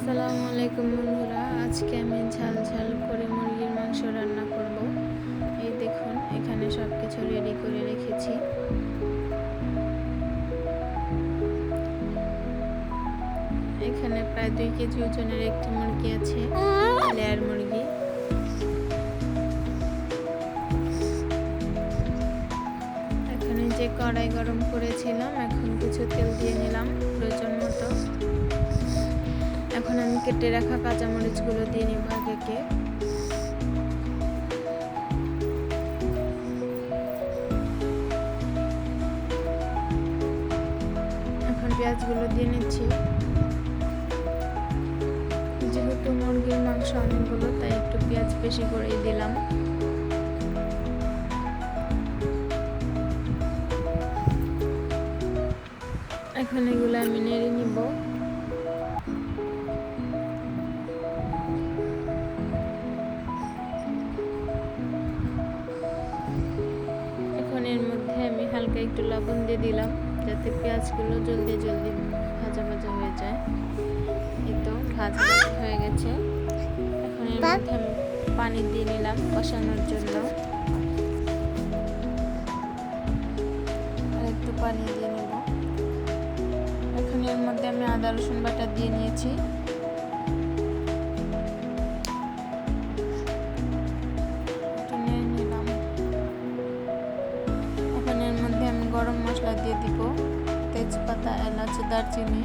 আসসালামু আলাইকুম বন্ধুরা, আজকে আমি ঝাল ঝাল করে মুরগির মাংস রান্না করব। এই দেখুন, এখানে সব কিছু রেডি করে রেখেছি। এখানে প্রায় দুই কেজি ওজনের একটি মুরগি আছে, লেয়ার মুরগি। এখানে যে কড়াই গরম করেছিলাম, এখন কিছু তেল দিয়ে নিলাম, প্রয়োজন মতো। এখন আমি কেটে রাখা কাঁচামরিচগুলো দিয়ে নিব আগে এখন পেঁয়াজগুলো দিয়ে নিচ্ছি। যেহেতু মুরগির মাংস অনেকগুলো, তাই একটু পেঁয়াজ বেশি করেই দিলাম। এখন এগুলো আমি নেড়ে নিব। হালকা একটু লবণ দিয়ে দিলাম যাতে পেঁয়াজগুলো জলদি জলদি ভাজা ভাজা হয়ে যায়। এই তো ভাজা হয়ে গেছে। এখন এর মধ্যে আমি পানি দিয়ে নিলাম কষানোর জন্য। আর একটু পানি দিয়ে নেব। এখন এর মধ্যে আমি আদা রসুন বাটা দিয়ে নিয়েছি। এলাচ দারচিনি।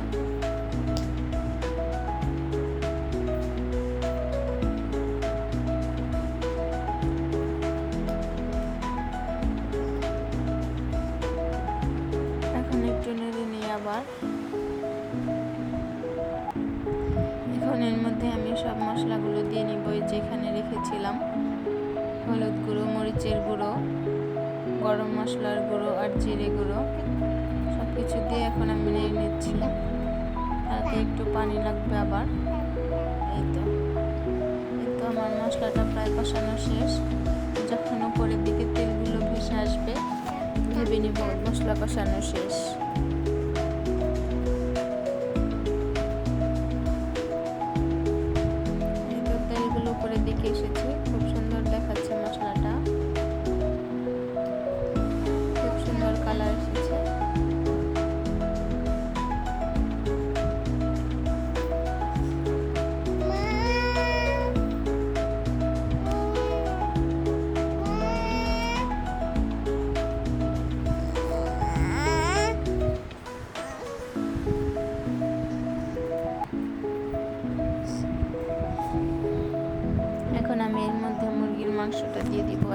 এখন একটু নেড়ে নিই আবার। এখন এর মধ্যে আমি সব মশলাগুলো দিয়ে নিব যেখানে রেখেছিলাম। হলুদ গুঁড়ো, মরিচের গুঁড়ো, গরম মশলার গুঁড়ো আর জিরে গুঁড়ো। কিছু দিয়ে এখন আমি নিয়ে নিচ্ছি। তাতে একটু পানি লাগবে আবার। এই তো। এই তো আমার মশলাটা প্রায় কষানো শেষ। যখন উপরের দিকে তেলগুলো ভেসে আসবে, ভেবে নিব মশলা কষানো শেষ।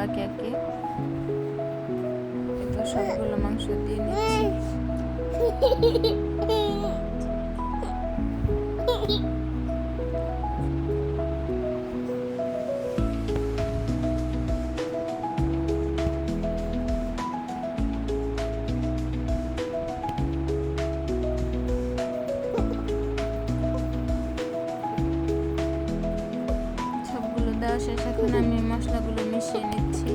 একে এই তো সবগুলো মাংস দিয়ে নিচ্ছি। দেওয়া শেষ, এখন আমি মশলাগুলো মিশিয়ে নিচ্ছি।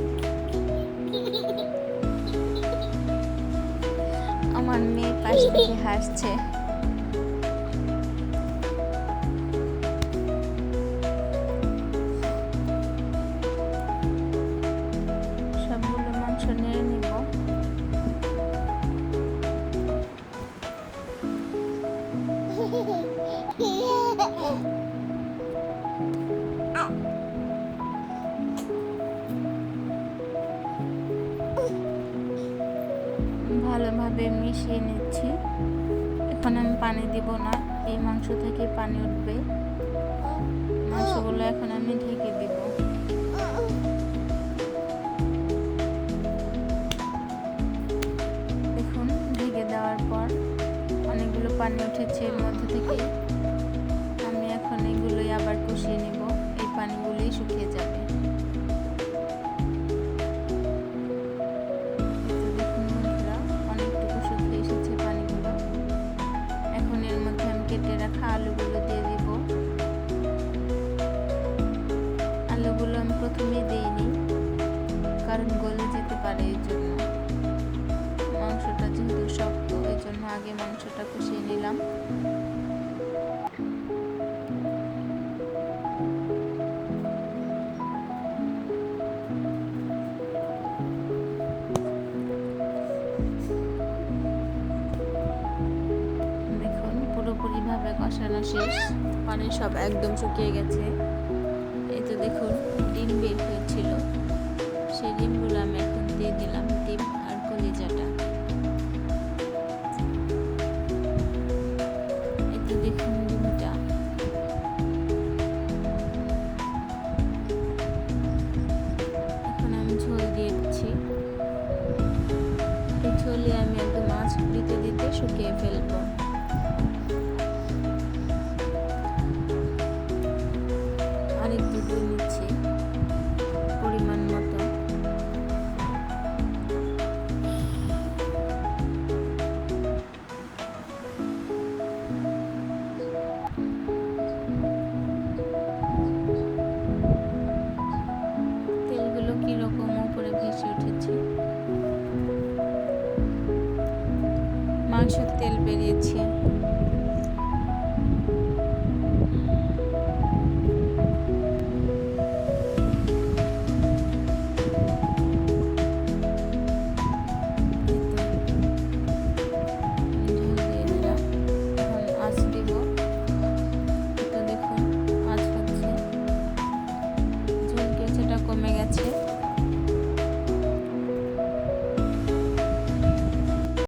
আমার মেয়ে পাশ থেকে হাসছে। সবগুলো মাংস নিয়ে নিব। ভালোভাবে মিশিয়ে নিচ্ছি। এখন আমি পানি দিব না, এই মাংস থেকে পানি উঠবে। মাংসগুলো এখন আমি ঢেকে দিব। এখন ঢেকে দেওয়ার পর অনেকগুলো পানি উঠেছে এর মধ্যে থেকে। প্রথমে দিইনি। কারণ গলে যেতে পারে এই জন্য। মাংসটা যেহেতু শক্ত এই জন্য আগে মাংসটা কষিয়ে নিলাম। পুরোপুরিভাবে কষানো শেষ। পানি সব একদম শুকিয়ে গেছে। এই তো দেখুন, ডিম বের হয়েছিল। সেই ডিমগুলো আমি এখন দিয়ে দিলাম, ডিম আর কলিজাটা। এই তো দেখুন ডিমটা। এখন আমি ঝোল দিয়ে দিচ্ছি। ঝোলে আমি একদম মাছ দিতে দিতে শুকিয়ে ফেলব।